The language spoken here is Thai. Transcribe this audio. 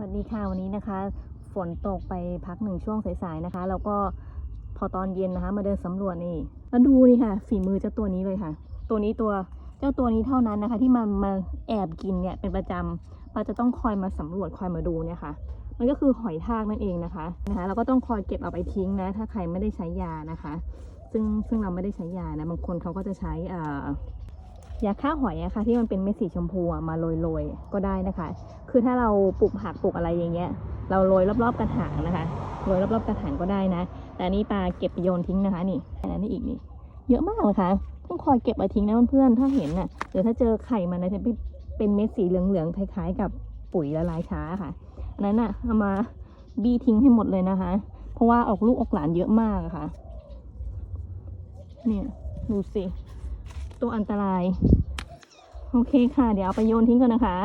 วัสดีค่ะวันนี้นะคะ ฝนตกไปพักหนึ่งช่วงสายๆนะคะ แล้วก็พอตอนเย็นนะคะ มาเดินสำรวจนี่แล้วดูนี่ค่ะ ฝีมือเจ้าตัวนี้เลยค่ะ ตัวนี้ตัวเจ้าตัวนี้เท่านั้นนะคะ ที่มันมาแอบกินเนี่ยเป็นประจำปาจะต้องคอยมาสำรวจคอยมาดูเนี่ยค่ะ มันก็คือหอยทากนั่นเองนะคะนะคะเราก็ต้องคอยเก็บเอาไปทิ้งนะ ถ้าใครไม่ได้ใช้ยานะคะ ซึ่งซึ่งเราไม่ได้ใช้ยานะบางคนเขาก็จะใช้อ่า ยาฆ่าหอยอะค่ะที่มันเป็นเม็ดสีชมพูมาโรยๆก็ได้นะคะ คือถ้าเราปลูกผักปลูกอะไรอย่างเงี้ย เราโรยรอบๆกระถางนะคะโรยรอบๆกระถางก็ได้นะ แต่นนี้ปลาเก็บไปโยนทิ้งนะคะ นี่อันนั้อีกนี่เยอะมากเลยค่ะต้องคอยเก็บไปทิ้งนะเพื่อนๆถ้าเห็นน่ะหรือถ้าเจอไข่มันนะจะเป็นเม็ดสีเหลืองๆคล้าย ๆ กับปุ๋ยละลายช้าค่ะอันนั้นน่ะเอามาบี้ทิ้งให้หมดเลยนะคะ เพราะว่าออกลูกออกหลานเยอะมากอะค่ะเนี่ยดูสิ ตัวอันตราย โอเคค่ะ เดี๋ยวเอาไปโยนทิ้งก่อนนะคะ